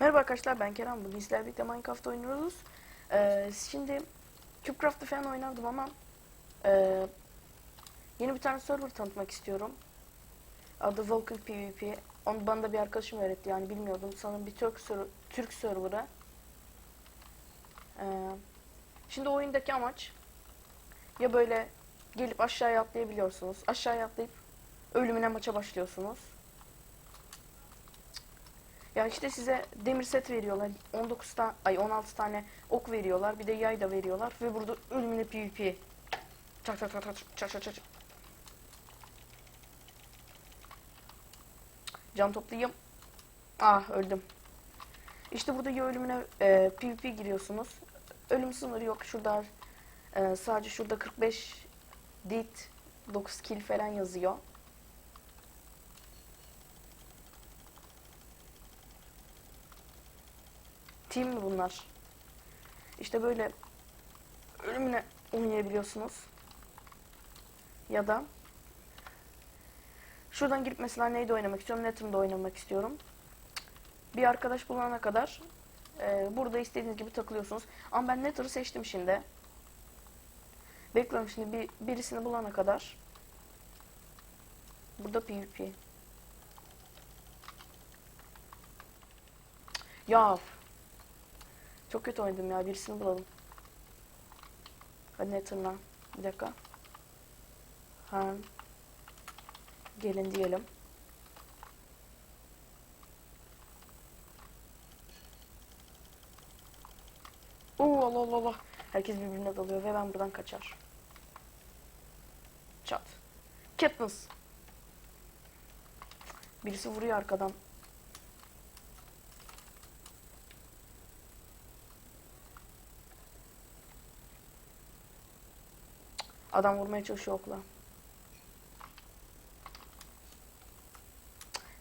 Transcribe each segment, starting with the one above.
Merhaba arkadaşlar ben Kerem. Bugün sizlerle birlikte Minecraft oynuyoruz. Ee, şimdi Cubecraft'ta falan oynardım ama e, yeni bir tane server tanıtmak istiyorum. Adı Vulcan PvP. Onu bana da bir arkadaşım öğretti yani bilmiyordum. Sanırım bir Türk, ser Türk serverı. Ee, şimdi oyundaki amaç ya böyle gelip aşağıya atlayabiliyorsunuz. Aşağıya atlayıp ölümüne maça başlıyorsunuz. Ya işte size demir set veriyorlar. 19 tane ay 16 tane ok veriyorlar. Bir de yay da veriyorlar ve burada ölümüne PvP. Çak çak çak çak çak çak çak. Can toplayayım. Ah öldüm. İşte burada ya ölümüne e, PvP giriyorsunuz. Ölüm sınırı yok. Şurada e, sadece şurada 45 dit 9 kill falan yazıyor. Team mi bunlar? İşte böyle ölümüne oynayabiliyorsunuz. Ya da şuradan girip mesela neyde oynamak istiyorum? Netrim'de oynamak istiyorum. Bir arkadaş bulana kadar e, burada istediğiniz gibi takılıyorsunuz. Ama ben Nether'ı seçtim şimdi. Bekliyorum şimdi bir, birisini bulana kadar. Burada PvP. Ya çok kötü oynadım ya. Birisini bulalım. Hadi ne tırna. Bir dakika. Ha. Gelin diyelim. Oo Allah Allah Allah. Herkes birbirine dalıyor ve ben buradan kaçar. Çat. Katniss. Birisi vuruyor arkadan. Adam vurmaya çalışıyor okla.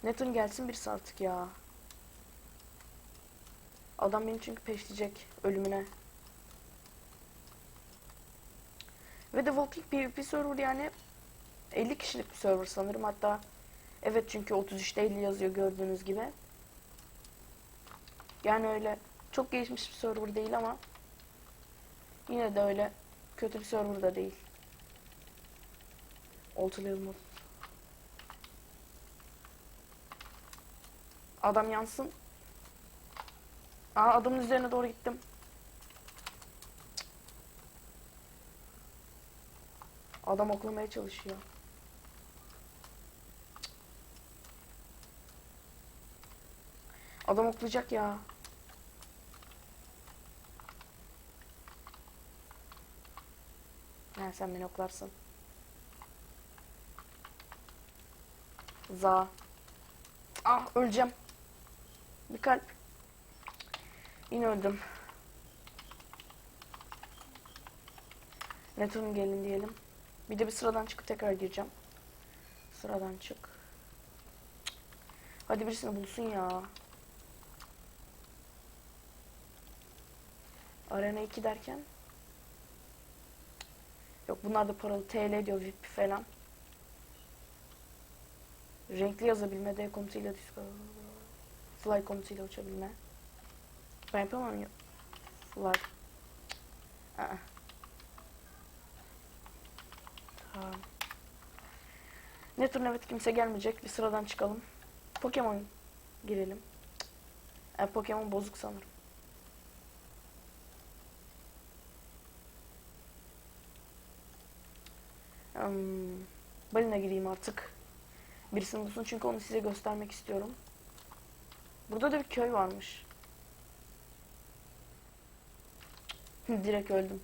Nathan gelsin birisi artık ya. Adam beni çünkü peşleyecek ölümüne. Ve de Walking PvP server yani 50 kişilik bir server sanırım. Hatta evet çünkü 33'te 50 yazıyor gördüğünüz gibi. Yani öyle çok gelişmiş bir server değil ama yine de öyle kötü bir server da değil. Oltalayalım. Adam yansın. Aa adamın üzerine doğru gittim. Adam oklamaya çalışıyor. Adam oklayacak ya. Ha, sen beni oklarsın. Za. Ah öleceğim. Bir kalp. Yine öldüm. Neton gelin diyelim. Bir de bir sıradan çıkıp tekrar gireceğim. Sıradan çık. Hadi birisini bulsun ya. Arena 2 derken. Yok bunlar da paralı TL diyor VIP falan. Renkli yazabilme, D komutuyla disco, fly komutuyla uçabilme. Ben yapamam ya. Fly. Aa. Tamam. Ne turun evet kimse gelmeyecek. Bir sıradan çıkalım. Pokemon girelim. E, Pokemon bozuk sanırım. Hmm, balina gireyim artık. Birisini bulsun çünkü onu size göstermek istiyorum. Burada da bir köy varmış. Direkt öldüm.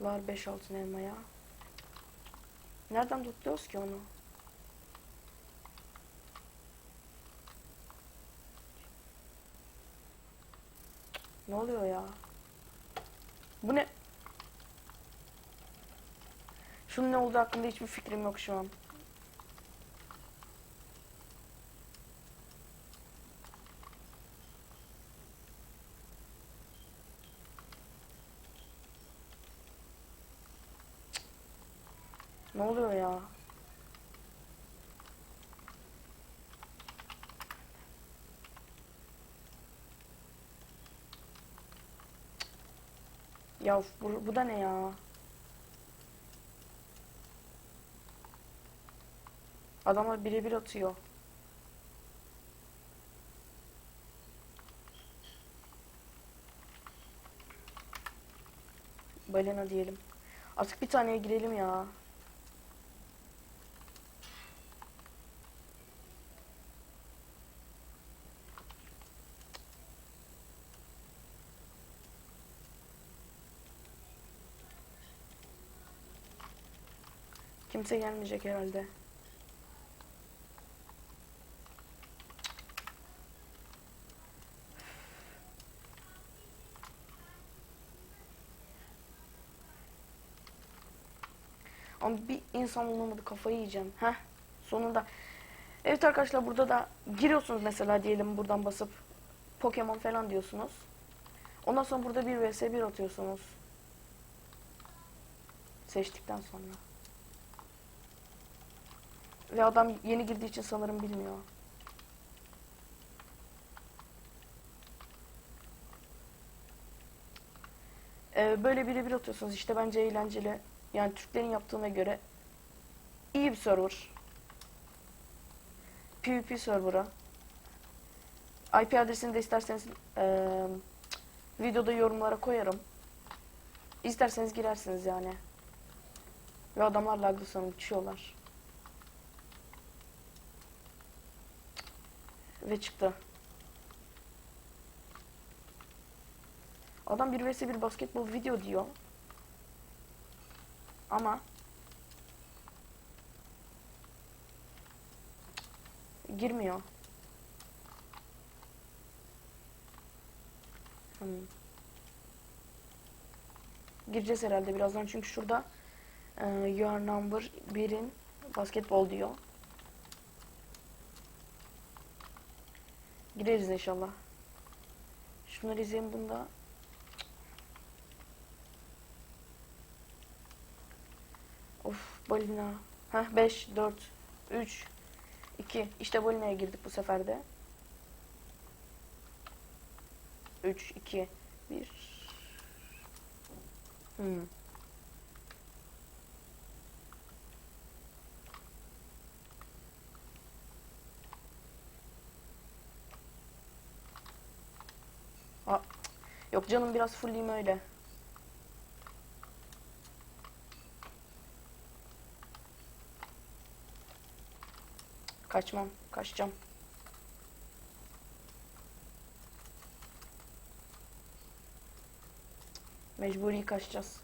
Var 5 altın elmaya. Nereden tutuyoruz ki onu? Ne oluyor ya? Bu ne? Şunun ne olduğu hakkında hiçbir fikrim yok şu an. Ne oluyor ya? Ya bu, bu da ne ya? Adamlar birebir atıyor. Balena diyelim. Artık bir taneye girelim ya. Kimse gelmeyecek herhalde. Ama bir insan bulamadı kafayı yiyeceğim. Heh sonunda. Evet arkadaşlar burada da giriyorsunuz mesela diyelim buradan basıp Pokemon falan diyorsunuz. Ondan sonra burada 1 vs 1 atıyorsunuz. Seçtikten sonra. Ve adam yeni girdiği için sanırım bilmiyor. Ee, böyle birebir atıyorsunuz. İşte bence eğlenceli. Yani Türklerin yaptığına göre iyi bir server. PvP server'a. IP adresini de isterseniz eee, videoda yorumlara koyarım. İsterseniz girersiniz yani. Ve adamlar laglı sanırım uçuyorlar. Ve çıktı. Adam 1 vs 1 basketbol video diyor. Ama girmiyor. Hmm. Gireceğiz herhalde birazdan çünkü şurada e, you are number 1'in basketbol diyor. Gireriz inşallah. Şunları izleyin bunda. Of balina. Heh 5, 4, 3, 2. İşte balinaya girdik bu sefer de. 3, 2, 1. Hmm. Yok canım biraz fullleyim öyle. Kaçmam, kaçacağım. Mecburi kaçacağız.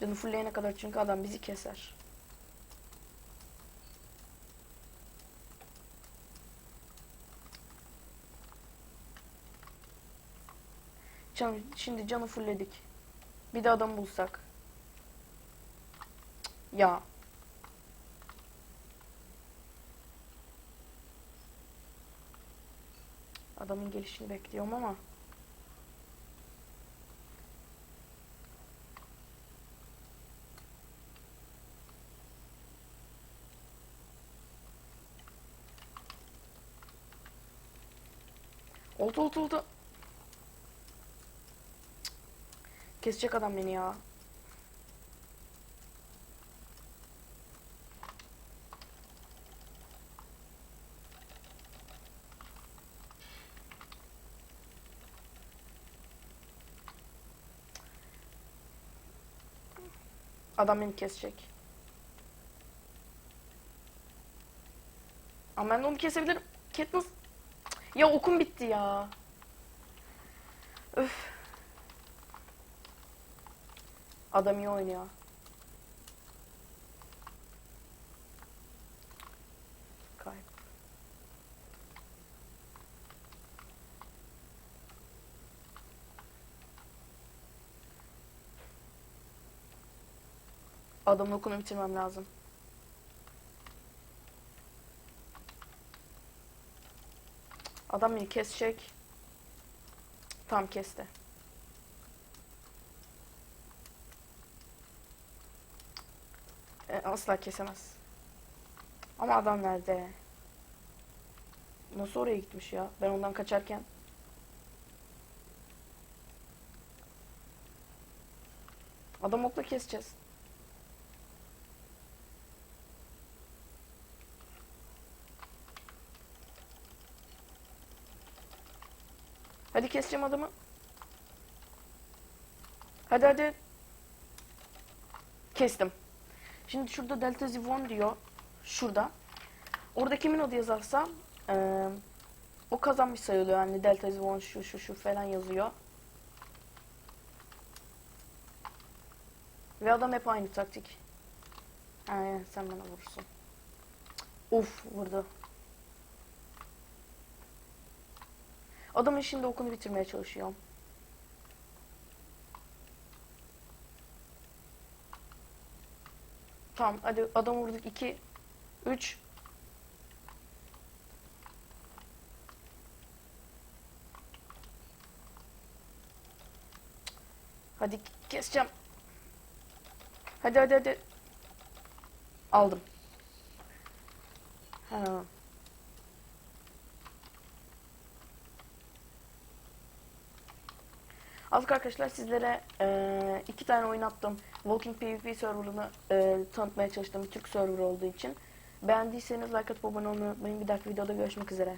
Canı fullleyene kadar çünkü adam bizi keser. Can, şimdi canı fullledik. Bir de adam bulsak. Ya. Adamın gelişini bekliyorum ama. Oldu oldu oldu. Kesecek adam beni ya. Adam beni kesecek. Ama ben onu kesebilirim. Katniss... Ya okum bitti ya. Öf. Adam iyi oynuyor. Adam okunu bitirmem lazım. Adam beni kesecek. Tam kesti. E, asla kesemez. Ama adam nerede? Nasıl oraya gitmiş ya? Ben ondan kaçarken. Adam okla keseceğiz. Hadi keseceğim adamı. Hadi hadi. Kestim. Şimdi şurada Delta Zivon diyor. Şurada. Orada kimin adı yazarsa eee, o kazanmış sayılıyor. Yani Delta Zivon şu şu şu falan yazıyor. Ve adam hep aynı taktik. Aynen sen bana vurursun. Of vurdu. Adamın şimdi okunu bitirmeye çalışıyorum. Tamam hadi adam vurduk 2 3 Hadi keseceğim. Hadi hadi hadi. Aldım. Ha. Artık arkadaşlar sizlere eee, iki tane oyun attım. Walking PvP serverını eee, tanıtmaya çalıştım. Türk server olduğu için. Beğendiyseniz like atıp abone olmayı unutmayın. Bir dahaki videoda görüşmek üzere.